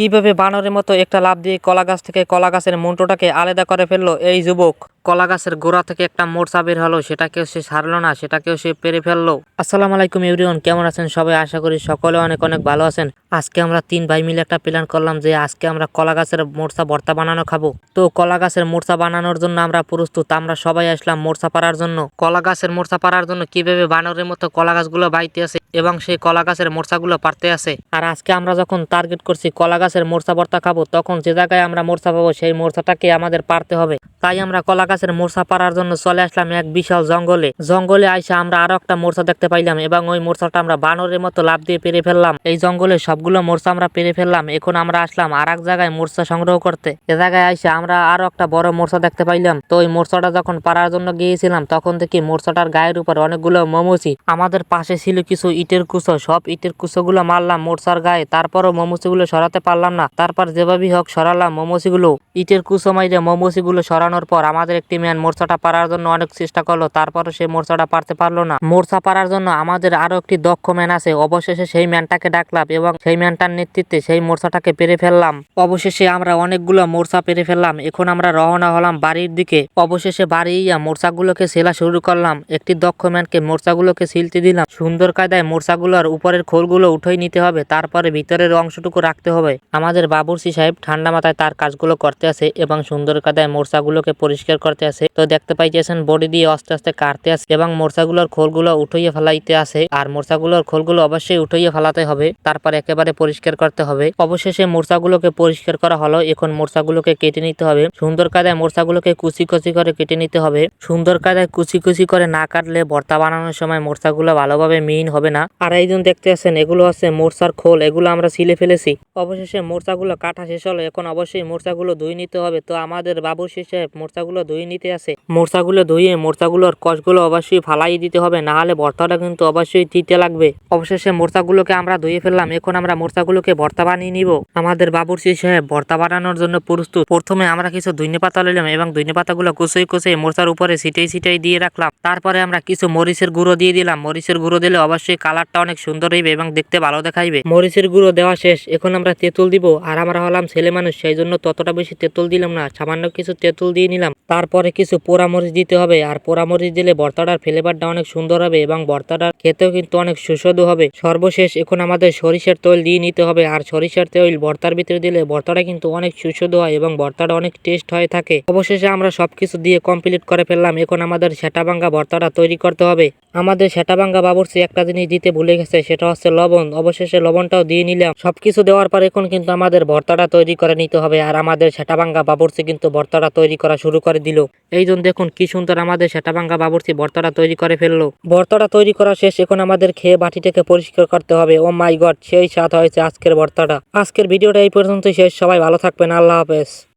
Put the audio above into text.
কীভাবে বানরের মতো একটা লাভ দিয়ে কলা গাছ থেকে কলা গাছের মুন্টোটাকে আলাদা করে ফেলল এই যুবক? কলা গাছের গোড়া থেকে একটা মোর্চা বের হলো, সেটাকেও সে সারলো না, সেটাকেও সে পেরে ফেলল। আসসালামু আলাইকুম এভরিওয়ান, কেমন আছেন সবাই? আশা করি সকলে অনেক অনেক ভালো আছেন। আজকে আমরা তিন ভাই মিলে একটা প্ল্যান করলাম যে আজকে আমরা কলা গাছের মোর্চা ভর্তা বানানো খাব। তো কলা গাছের মোর্চা বানানোর জন্য আমরা প্রস্তুত আমরা সবাই আসলাম মোর্চা পাড়ার জন্য। কলা গাছের মোর্চা পাড়ার জন্য কীভাবে বানরের মতো কলা গাছগুলো বাইতে আছে এবং সেই কলা গাছের মোর্চাগুলো পারতে আছে। আর আজকে আমরা যখন টার্গেট করছি কলা গাছের মোর্চা ভর্তা খাব, তখন যে জায়গায় আমরা মোর্চা পাবো, সেই মোর্চাটাকে আমাদের পারতে হবে। তাই আমরা কলা গাছের মোর্চা পাড়ার জন্য চলে আসলাম এক বিশাল জঙ্গলে। জঙ্গলে আইসা আমরা আরও একটা মোর্চা দেখতে পাইলাম এবং ওই মোর্চাটা আমরা বানরের মতো লাভ দিয়ে পেরে ফেললাম। এই জঙ্গলে সবগুলো মোর্চা আমরা পেরে ফেললাম। এখন আমরা আসলাম আর এক জায়গায় মোর্চা সংগ্রহ করতে। এ জায়গায় আইসা আমরা আরও একটা বড় মোর্চা দেখতে পাইলাম। তো ওই মোর্চাটা যখন পাড়ার জন্য গিয়েছিলাম, তখন দেখি মোর্চাটার গায়ের উপর অনেকগুলো মমুচি আমাদের পাশে ছিল কিছু ইটের কুচো, সব ইটের কুচোগুলো মারলাম মোর্চার গায়ে। তারপরও মমুচিগুলো সরাতে পারলাম না। তারপর যেভাবেই হোক সরালাম মমুচিগুলো ইটের কুচো মাইরে মমুচিগুলো সরানোর পর আমাদের একটি ম্যান মোর্চাটা পারার জন্য অনেক চেষ্টা করল। তারপরও সে মোর্চাটা পারতে পারল না। মোর্চা পারার জন্য আমাদের আরও একটি দক্ষ ম্যান আছে। অবশেষে সেই ম্যানটাকে ডাকলাম এবং সেই ম্যানটার নেতৃত্বে সেই মোর্চাটাকে পেরে ফেললাম। অবশেষে আমরা অনেকগুলো মোর্চা পেরে ফেললাম। এখন আমরা রওনা হলাম বাড়ির দিকে। অবশেষে বাড়ি ইয়া মোর্চাগুলোকে সেলা শুরু করলাম। একটি দক্ষ ম্যানকে মোর্চাগুলোকে সিলতে দিলাম। সুন্দর কায়দায় মোর্চাগুলোর উপরের খোলগুলো উঠেই নিতে হবে, তারপরে ভিতরের অংশটুকু রাখতে হবে। আমাদের বাবুরসি সাহেব ঠান্ডা মাথায় তার কাজগুলো করতে আছে এবং সুন্দর কায়দায় মোর্চাগুলোকে পরিষ্কার করতে আছে। তো দেখতে পাইতেছেন, বডি দিয়ে আস্তে আস্তে কাটতে আছে এবং মোর্চাগুলোর খোলগুলো উঠাইয়ে ফেলাইতে আছে আর মোর্চাগুলোর খোলগুলো অবশ্যই উঠাইয়ে ফেলাতে হবে, তারপর একেবারে পরিষ্কার করতে হবে। অবশেষে মোর্চাগুলোকে পরিষ্কার করা হলো, এখন মোর্চাগুলোকে কেটে নিতে হবে। সুন্দর কায়দায় মোর্চাগুলোকে কুচি কুচি করে কেটে নিতে হবে। সুন্দর কাদায় কুচি কুচি করে না কাটলে ভর্তা বানানোর সময় মোর্চাগুলো ভালোভাবে মিহিন হবে না। আর এইজন দেখতে আছেন, এগুলো আছে মোর্চার খোল, এগুলো আমরা ছিলে ফেলেছি। অবশেষে মোর্চাগুলো কাটা শেষ হলো, এখন অবশ্যই মোর্চাগুলো ধুই নিতে হবে। তো আমাদের বাবু সাহেব মোর্চাগুলো ধুই নিতে আছে। মোর্চাগুলো ধুইয়ে মোর্চাগুলোর কষগুলো অবশ্যই ফালাই দিতে হবে না হলে ভর্তাটা কিন্তু অবশ্যই দিতে লাগবে। অবশেষে মোর্চাগুলোকে আমরা ধুয়ে ফেললাম, এখন আমরা মোর্চাগুলোকে ভর্তা বানিয়ে নিব। আমাদের বাবুর্চি সাহেব ভর্তা বানানোর জন্য প্রস্তুত। প্রথমে আমরা কিছু ধইনে পাতা লইলাম এবং ধইনে পাতাগুলো কুচই কুচই মোর্চার উপরে ছিটাই ছিটাই দিয়ে রাখলাম। তারপরে আমরা কিছু মরিচের গুঁড়ো দিয়ে দিলাম। মরিচের গুঁড়ো দিলে অবশ্যই কালারটা অনেক সুন্দর হইবে এবং দেখতে ভালো দেখাইবে। মরিচের গুঁড়ো দেওয়া শেষ। এখন আমরা তেঁতুল দিব। আর আমরা হলাম ছেলে মানুষ সেই জন্য ততটা বেশি তেঁতুল দিলাম না। সামান্য কিছু তেঁতুল দিয়ে নিলাম। তারপরে কিছু পোড়ামরিচ দিতে হবে। আর পোড়ামরিচ দিলে ভর্তাটার ফ্লেভারটা অনেক সুন্দর হবে এবং ভর্তাটা খেতেও কিন্তু অনেক সুস্বাদু হবে। সর্বশেষ এখন আমাদের সরিষার তৈল দিয়ে নিতে হবে, আর সরিষার তৈল ভর্তার ভিতরে দিলে ভর্তাটা কিন্তু অনেক সুস্বাদু হয় এবং ভর্তাটা অনেক টেস্ট হয়ে থাকে। অবশেষে আমরা সবকিছু দিয়ে কমপ্লিট করে ফেললাম। এখন আমাদের সেটা ভাঙ্গা ভর্তাটা তৈরি করতে হবে। আমাদের সেটা ভাঙ্গা বাবুর্চি একটা জিনিস দিতে ভুলে গেছে, সেটা হচ্ছে লবণ। অবশেষে লবণটাও দিয়ে নিলাম। সবকিছু দেওয়ার পর এখন কিন্তু আমাদের ভর্তাটা তৈরি করে নিতে হবে, আর আমাদের সেটা ভাঙ্গা বাবুর্চি কিন্তু ভর্তাটা তৈরি করা শুরু করে দিল। এই দেখুন কি সুন্দর আমাদের সেটা ভাঙ্গা বাবুর্চি ভর্তাটা তৈরি করে ফেলল। ভর্তাটা তৈরি করা শেষ এখন আমাদের খেয়ে বাটিটাকে পরিষ্কার করতে হবে। ও মাই গড সেই স্বাদ হয়েছে আজকের ভর্তাটা। আজকের ভিডিওটা এই পর্যন্তই শেষ। সবাই ভালো থাকবেন। আল্লাহ হাফেজ।